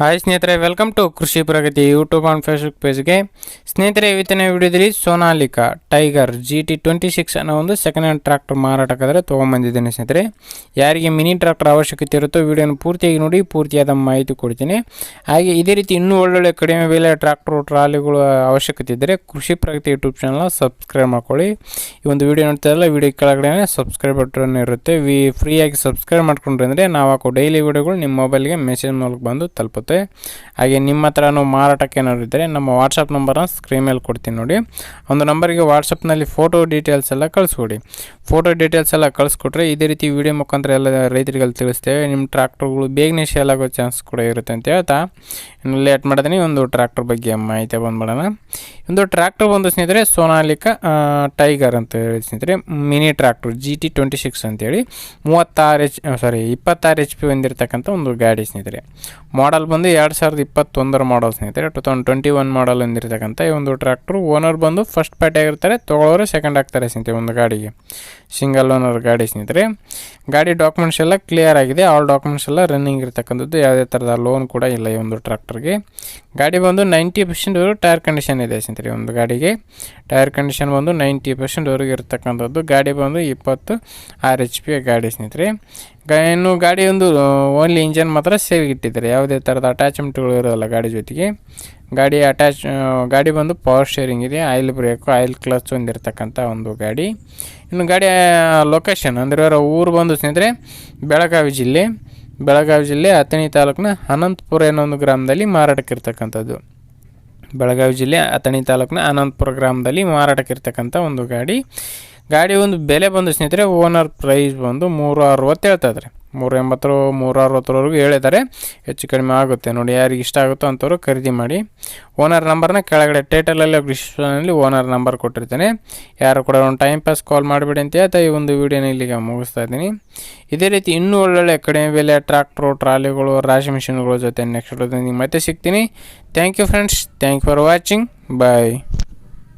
Hi ಸ್ನೇಹಿತರೆ welcome to Krishi Pragati YouTube and Facebook ಪೇಜ್ಗೆ ಸ್ನೇಹಿತರೆ, ಇವತ್ತಿನ ವಿಡಿಯೋದಲ್ಲಿ Sonalika tiger G T twenty six ಅನ್ನೋ ಒಂದು ಸೆಕೆಂಡ್ ಹ್ಯಾಂಡ್ ಟ್ರ್ಯಾಕ್ಟರ್ ಮಾರಾಟಕ್ಕಾದರೆ ತೊಗೊಂಬಂದಿದ್ದೇನೆ ಸ್ನೇಹಿತರೆ. ಯಾರಿಗೆ ಮಿನಿ ಟ್ರ್ಯಾಕ್ಟರ್ ಅವಶ್ಯಕತೆ ಇರುತ್ತೋ ವಿಡಿಯೋನ ಪೂರ್ತಿಯಾಗಿ ನೋಡಿ, ಪೂರ್ತಿಯಾದ ಮಾಹಿತಿ ಕೊಡ್ತೀನಿ. ಹಾಗೆ ಇದೇ ರೀತಿ ಇನ್ನೂ ಒಳ್ಳೊಳ್ಳೆ ಕಡಿಮೆ ಬೆಲೆ ಟ್ರ್ಯಾಕ್ಟ್ರು ಟ್ರಾಲಿಗಳು ಅವಶ್ಯಕತೆ ಇದ್ದರೆ ಕೃಷಿ ಪ್ರಗತಿ ಯೂಟ್ಯೂಬ್ ಚಾನಲ್ನ ಸಬ್ಸ್ಕ್ರೈಬ್ ಮಾಡ್ಕೊಳ್ಳಿ. ಈ ಒಂದು ವಿಡಿಯೋ ನೋಡ್ತಾರಲ್ಲ ವಿಡಿಯೋ ಕೆಳಗಡೆ ಸಬ್ಸ್ಕ್ರೈಬ್ ಬಟನ್ ಇರುತ್ತೆ. ವಿ ಫ್ರೀಯಾಗಿ ಸಬ್ಸ್ಕ್ರೈಬ್ ಮಾಡ್ಕೊಂಡ್ರೆ ಅಂದರೆ ನಾವು ಹಾಕೋ ಡೈಲಿ ವಿಡಿಯೋಗಳು ನಿಮ್ಮ ಮೊಬೈಲ್ಗೆ ಮೆಸೇಜ್ ಮೂಲಕ ಬಂದು ತಲುಪುತ್ತೆ. ಹಾಗೆ ನಿಮ್ಮ ಹತ್ರನೂ ಮಾರಾಟಕ್ಕೆ ಏನಾದ್ರು ಇದ್ದರೆ ನಮ್ಮ ವಾಟ್ಸಪ್ ನಂಬರ್ನ ಸ್ಕ್ರೀನ್ ಮೇಲೆ ಕೊಡ್ತೀನಿ ನೋಡಿ. ಒಂದು ನಂಬರಿಗೆ ವಾಟ್ಸಪ್ನಲ್ಲಿ ಫೋಟೋ ಡೀಟೇಲ್ಸ್ ಎಲ್ಲ ಕಳಿಸ್ಕೊಡಿ. ಫೋಟೋ ಡೀಟೇಲ್ಸ್ ಎಲ್ಲ ಕಳಿಸ್ಕೊಟ್ರೆ ಇದೇ ರೀತಿ ವಿಡಿಯೋ ಮುಖಾಂತರ ಎಲ್ಲ ರೈತರಿಗೆಲ್ಲ ತಿಳಿಸ್ತೇವೆ. ನಿಮ್ಮ ಟ್ರ್ಯಾಕ್ಟರ್ಗಳು ಬೇಗನೆ ಸೇಲ್ ಆಗೋ ಚಾನ್ಸ್ ಕೂಡ ಇರುತ್ತೆ ಅಂತ ಹೇಳ್ತಾ. ಇನ್ನು ಲೇಟ್ ಮಾಡಿದ್ರೆ ಒಂದು ಟ್ರ್ಯಾಕ್ಟರ್ ಬಗ್ಗೆ ಮಾಹಿತಿ ಬಂದ್ಬಿಡೋಣ. ಒಂದು ಟ್ರ್ಯಾಕ್ಟರ್ ಬಂದು ಸ್ನೇಹಿತರೆ, ಸೋನಾಲಿಕಾ ಟೈಗರ್ ಅಂತ ಹೇಳಿ ಸ್ನೇಹಿತರೆ mini tractor G T twenty six ಅಂತೇಳಿ ಮೂವತ್ತಾರು ಎಚ್ ಸಾರಿ ಇಪ್ಪತ್ತಾರು ಎಚ್ ಪಿ ಹೊಂದಿರತಕ್ಕಂಥ ಒಂದು ಗಾಡಿ ಸ್ನೇಹಿತರೆ. ಮಾಡಲ್ ಬಂದು ಎರಡು ಸಾವಿರದ ಇಪ್ಪತ್ತೊಂದರ ಮಾಡಲ್ ಸ್ನೇಹಿತರೆ, two thousand twenty one model ಎಂದಿರತಕ್ಕಂಥ ಈ ಒಂದು ಟ್ರ್ಯಾಕ್ಟ್ರು ಓನರ್ ಬಂದು ಫಸ್ಟ್ ಪಾರ್ಟಿ ಆಗಿರ್ತಾರೆ ತೊಗೊಳೋರು ಸೆಕೆಂಡ್ ಆಗ್ತಾರೆ ಸ್ನೇಹಿತರೆ ಒಂದು ಗಾಡಿಗೆ. ಸಿಂಗಲ್ ಓನರ್ ಗಾಡಿ ಸ್ನೇಹಿತರೆ. ಗಾಡಿ ಡಾಕ್ಯುಮೆಂಟ್ಸ್ ಎಲ್ಲ ಕ್ಲಿಯರ್ ಆಗಿದೆ ಆಲ್ ಡಾಕ್ಯುಮೆಂಟ್ಸ್ ಎಲ್ಲ ರನ್ನಿಂಗ್ ಇರ್ತಕ್ಕಂಥದ್ದು, ಯಾವುದೇ ಥರದ ಲೋನ್ ಕೂಡ ಇಲ್ಲ ಈ ಒಂದು ಟ್ರ್ಯಾಕ್ಟರ್ಗೆ ಗಾಡಿ ಬಂದು ನೈಂಟಿ ಪರ್ಸೆಂಟ್ವರೆಗೂ ಟೈರ್ ಕಂಡೀಷನ್ ಇದೆ ಸ್ನೇಹಿತರೆ ಒಂದು ಗಾಡಿಗೆ. ಟೈರ್ ಕಂಡೀಷನ್ ಬಂದು ನೈಂಟಿ ಪರ್ಸೆಂಟ್ವರೆಗೂ ಇರ್ತಕ್ಕಂಥದ್ದು. ಗಾಡಿ ಬಂದು ಇಪ್ಪತ್ತು ಆರ್ ಎಚ್ ಪಿ ಗಾಡಿ ಸ್ನೇಹಿತರೆ. ಇನ್ನು ಗಾಡಿ ಒಂದು ಓನ್ಲಿ ಇಂಜನ್ ಮಾತ್ರ ಸೇವ್ ಇಟ್ಟಿದ್ದಾರೆ. ಯಾವುದೇ ಥರದ ಅಟ್ಯಾಚ್ಮೆಂಟ್ಗಳು ಇರೋಲ್ಲ ಗಾಡಿ ಜೊತೆಗೆ. ಗಾಡಿ ಅಟ್ಯಾಚ್ ಗಾಡಿ ಬಂದು ಪವರ್ ಶೇರಿಂಗ್ ಇದೆ. ಆಯಿಲ್ ಬ್ರೇಕು ಆಯಿಲ್ ಕ್ಲಚ್ ಹೊಂದಿರತಕ್ಕಂಥ ಒಂದು ಗಾಡಿ. ಇನ್ನು ಗಾಡಿಯ ಲೊಕೇಶನ್ ಅಂದರೆ ಅವರ ಊರು ಬಂದು ಸ್ನೇಹಿತರೆ, ಬೆಳಗಾವಿ ಜಿಲ್ಲೆ. ಬೆಳಗಾವಿ ಜಿಲ್ಲೆ ಅಥಣಿ ತಾಲೂಕಿನ ಅನಂತಪುರ ಅನ್ನೋ ಒಂದು ಗ್ರಾಮದಲ್ಲಿ ಮಾರಾಟಕ್ಕೆ ಇರ್ತಕ್ಕಂಥದ್ದು. ಬೆಳಗಾವಿ ಜಿಲ್ಲೆ ಅಥಣಿ ತಾಲೂಕಿನ ಅನಂತಪುರ ಗ್ರಾಮದಲ್ಲಿ ಮಾರಾಟಕ್ಕೆ ಇರ್ತಕ್ಕಂಥ ಒಂದು ಗಾಡಿ. ಗಾಡಿ ಒಂದು ಬೆಲೆ ಬಂದು ಸ್ನೇಹಿತರೆ ಓನರ್ ಪ್ರೈಸ್ ಬಂದು ಮೂರು ಅರವತ್ತು ಹೇಳ್ತಾ ಇದ್ದಾರೆ ಮೂರು ಎಂಬತ್ತರ ಮೂರು ಅರವತ್ತರವರೆಗೂ ಹೇಳಿದ್ದಾರೆ. ಹೆಚ್ಚು ಕಡಿಮೆ ಆಗುತ್ತೆ. ನೋಡಿ, ಯಾರಿಗೆ ಇಷ್ಟ ಆಗುತ್ತೋ ಅಂಥವ್ರು ಖರೀದಿ ಮಾಡಿ. ಓನರ್ ನಂಬರ್ನ ಕೆಳಗಡೆ ಟೈಟಲಲ್ಲಿ ಡಿಸ್ಕ್ರಿಪ್ಷನಲ್ಲಿ ಓನರ್ ನಂಬರ್ ಕೊಟ್ಟಿರ್ತೇನೆ. ಯಾರು ಕೂಡ ಒಂದು ಟೈಮ್ ಪಾಸ್ ಕಾಲ್ ಮಾಡಿಬಿಡಿ ಅಂತ ಹೇಳ್ತಾ ಈ ಒಂದು ವೀಡಿಯೋನ ಇಲ್ಲಿಗೆ ಮುಗಿಸ್ತಾ ಇದ್ದೀನಿ. ಇದೇ ರೀತಿ ಇನ್ನೂ ಒಳ್ಳೊಳ್ಳೆ ಕಡಿಮೆ ಬೆಲೆ ಟ್ರ್ಯಾಕ್ಟ್ರು ಟ್ರಾಲಿಗಳು, ರಾಶಿ ಮಿಷಿನ್ಗಳ ಜೊತೆ ನೆಕ್ಸ್ಟ್ ಮತ್ತೆ ಸಿಗ್ತೀನಿ. Thank you friends thank you for watching bye